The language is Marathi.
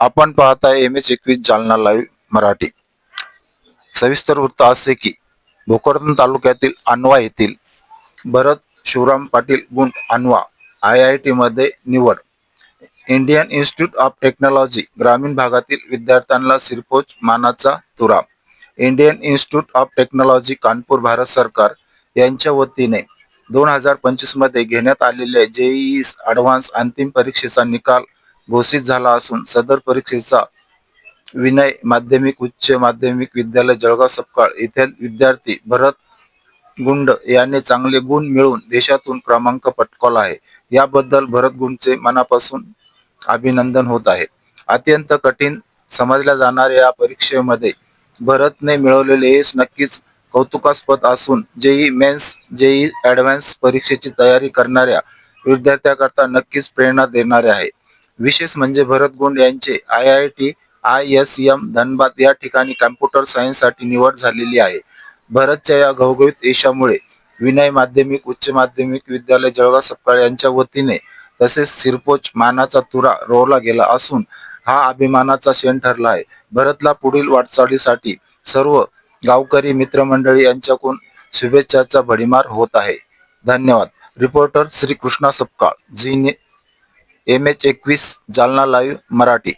आपण पाहताय एम एच एकवीस जालना लाईव्ह मराठी. सविस्तर वृत्त असे की भोकरदन तालुक्यातील अनवा येथील भरत शिवराम पाटील गुण अनवा आय आय टीमध्ये निवड. इंडियन इन्स्टिट्यूट ऑफ टेक्नॉलॉजी ग्रामीण भागातील विद्यार्थ्यांना सिरपोच मानाचा तुरा. Indian Institute of Technology Kanpur Bharat सरकार यांच्या वतीने दोन हजार पंचवीसमध्ये घेण्यात आलेल्या जेईई ॲडव्हान्स अंतिम परीक्षेचा निकाल घोषित झाला असून सदर परीक्षेचा विनय माध्यमिक उच्च माध्यमिक विद्यालय जळगाव सपकाळ येथील विद्यार्थी भरत गुंड याने चांगले गुण मिळवून देशातून क्रमांक पटकावला आहे. याबद्दल भरत गुंडचे मनापासून अभिनंदन होत आहे. अत्यंत कठीण समजल्या जाणाऱ्या या परीक्षेमध्ये भरतने मिळवलेले यश नक्कीच कौतुकास्पद असून जेई मेन्स जेई ऍडव्हान्स परीक्षेची तयारी करणाऱ्या विद्यार्थ्याकरता नक्कीच प्रेरणा देणारे आहे. विशेष म्हणजे भरत गोंड यांचे I I T I S M Dhanbad या ठिकाणी कॉम्प्युटर सायन्ससाठी निवड झालेली आहे. भरतच्या या घवघवीत यशामुळे विनय माध्यमिक उच्च माध्यमिक विद्यालय जळगाव सपकाळ यांच्या वतीने तसेच सिरपोच मानाचा तुरा रोवला गेला असून हा अभिमानाचा क्षण ठरला आहे. भरतला पुढील वाटचालीसाठी सर्व गावकरी मित्रमंडळी यांच्याकडून शुभेच्छाचा भडीमार होत आहे. धन्यवाद. Reporter Shri Krishna Sapkal. G M H एकवीस जालना लाईव्ह मराठी.